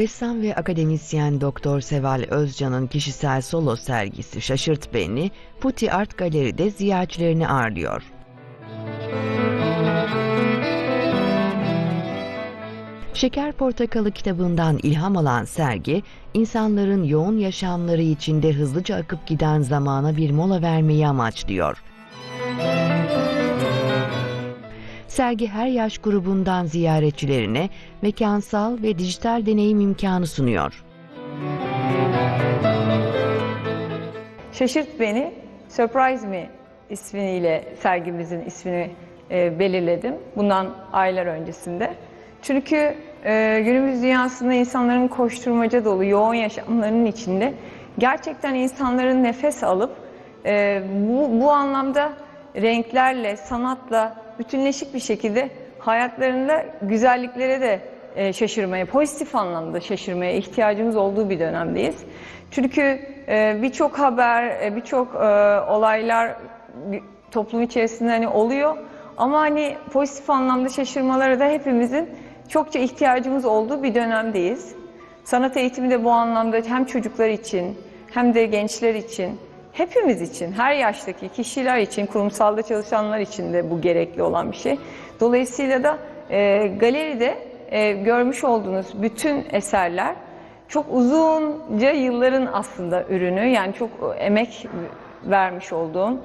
Ressam ve akademisyen Doktor Seval Özcan'ın kişisel solo sergisi Şaşırt Beni, Puti Art Galeri'de ziyaretçilerini ağırlıyor. Şeker Portakalı kitabından ilham alan sergi, insanların yoğun yaşamları içinde hızlıca akıp giden zamana bir mola vermeyi amaçlıyor. Sergi her yaş grubundan ziyaretçilerine mekansal ve dijital deneyim imkanı sunuyor. Şaşırt Beni, Surprise Me ismiyle sergimizin ismini e, belirledim. Bundan aylar öncesinde. Çünkü e, günümüz dünyasında insanların koşturmaca dolu yoğun yaşamlarının içinde gerçekten insanların nefes alıp e, bu, bu anlamda renklerle, sanatla bütünleşik bir şekilde hayatlarında güzelliklere de e, şaşırmaya, pozitif anlamda şaşırmaya ihtiyacımız olduğu bir dönemdeyiz. Çünkü e, birçok haber, e, birçok e, olaylar toplum içerisinde hani oluyor ama hani pozitif anlamda şaşırmalara da hepimizin çokça ihtiyacımız olduğu bir dönemdeyiz. Sanat eğitimi de bu anlamda hem çocuklar için hem de gençler için, hepimiz için, her yaştaki kişiler için, kurumsalda çalışanlar için de bu gerekli olan bir şey. Dolayısıyla da e, galeride e, görmüş olduğunuz bütün eserler çok uzunca yılların aslında ürünü. Yani çok emek vermiş olduğum,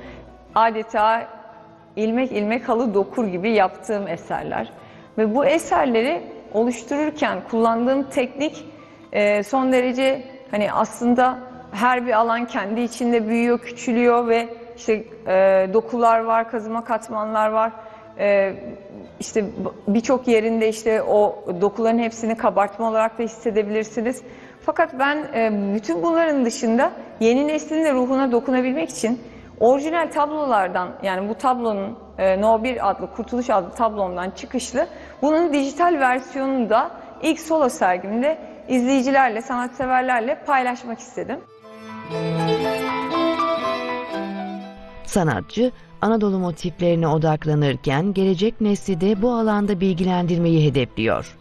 adeta ilmek ilmek halı dokur gibi yaptığım eserler. Ve bu eserleri oluştururken kullandığım teknik e, son derece hani aslında her bir alan kendi içinde büyüyor, küçülüyor ve işte e, dokular var, kazıma katmanlar var. E, işte birçok yerinde işte o dokuların hepsini kabartma olarak da hissedebilirsiniz. Fakat ben e, bütün bunların dışında yeni neslin de ruhuna dokunabilmek için orijinal tablolardan yani bu tablonun e, No 1 adlı Kurtuluş adlı tablomdan çıkışlı bunun dijital versiyonunu da ilk solo sergimde izleyicilerle, sanatseverlerle paylaşmak istedim. Sanatçı, Anadolu motiflerine odaklanırken gelecek nesli de bu alanda bilgilendirmeyi hedefliyor.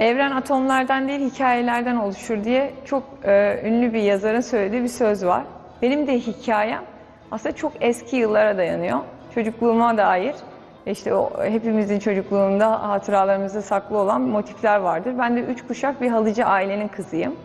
Evren atomlardan değil hikayelerden oluşur diye çok e, ünlü bir yazarın söylediği bir söz var. Benim de hikayem aslında çok eski yıllara dayanıyor. Çocukluğuma dair işte o hepimizin çocukluğunda hatıralarımızda saklı olan motifler vardır. Ben de üç kuşak bir halıcı ailenin kızıyım.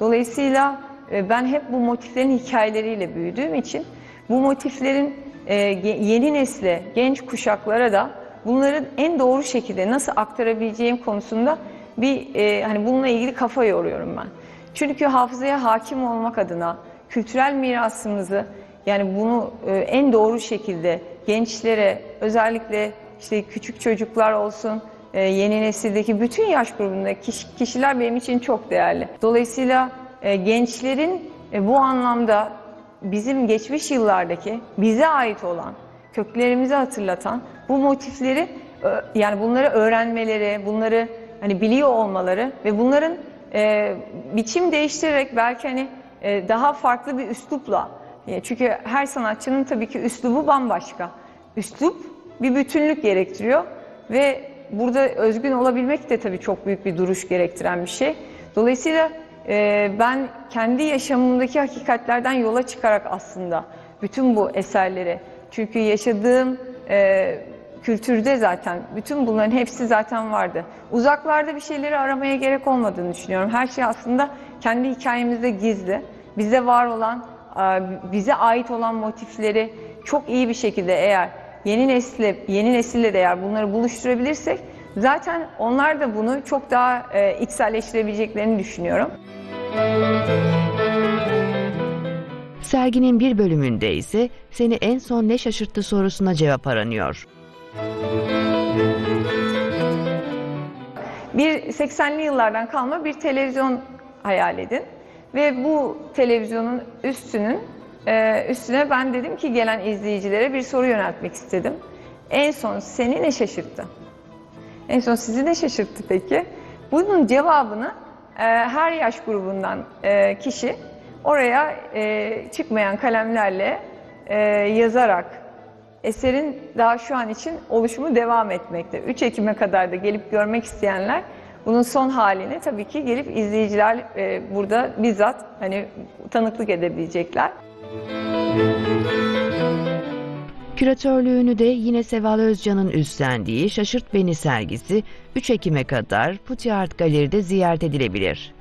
Dolayısıyla e, ben hep bu motiflerin hikayeleriyle büyüdüğüm için bu motiflerin e, yeni nesle, genç kuşaklara da bunların en doğru şekilde nasıl aktarabileceğim konusunda bir e, hani bununla ilgili kafa yoruyorum ben. Çünkü hafızaya hakim olmak adına kültürel mirasımızı yani bunu en doğru şekilde gençlere özellikle işte küçük çocuklar olsun e, yeni nesildeki bütün yaş grubundaki kiş- kişiler benim için çok değerli. Dolayısıyla e, gençlerin e, bu anlamda bizim geçmiş yıllardaki bize ait olan köklerimizi hatırlatan bu motifleri yani bunları öğrenmeleri, bunları hani biliyor olmaları ve bunların e, biçim değiştirerek belki hani e, daha farklı bir üslupla çünkü her sanatçının tabii ki üslubu bambaşka. Üslup bir bütünlük gerektiriyor ve burada özgün olabilmek de tabii çok büyük bir duruş gerektiren bir şey. Dolayısıyla e, ben kendi yaşamımdaki hakikatlerden yola çıkarak aslında bütün bu eserleri çünkü yaşadığım e, kültürde zaten bütün bunların hepsi zaten vardı. Uzaklarda bir şeyleri aramaya gerek olmadığını düşünüyorum. Her şey aslında kendi hikayemizde gizli. Bize var olan, bize ait olan motifleri çok iyi bir şekilde eğer yeni nesile, yeni nesille de eğer bunları buluşturabilirsek zaten onlar da bunu çok daha e, içselleştirebileceklerini düşünüyorum. Serginin bir bölümünde ise seni en son ne şaşırttı sorusuna cevap aranıyor. Bir 80'li yıllardan kalma bir televizyon hayal edin. Ve bu televizyonun üstünün e, üstüne ben dedim ki gelen izleyicilere bir soru yöneltmek istedim. En son seni ne şaşırttı? En son sizi ne şaşırttı peki? Bunun cevabını e, her yaş grubundan e, kişi oraya e, çıkmayan kalemlerle e, yazarak Eserin daha şu an için oluşumu devam etmekte. 3 Ekim'e kadar da gelip görmek isteyenler bunun son halini tabii ki gelip izleyiciler e, burada bizzat hani tanıklık edebilecekler. Küratörlüğünü de yine Seval Özcan'ın üstlendiği Şaşırt Beni sergisi 3 Ekim'e kadar Puti Art Galeri'de ziyaret edilebilir.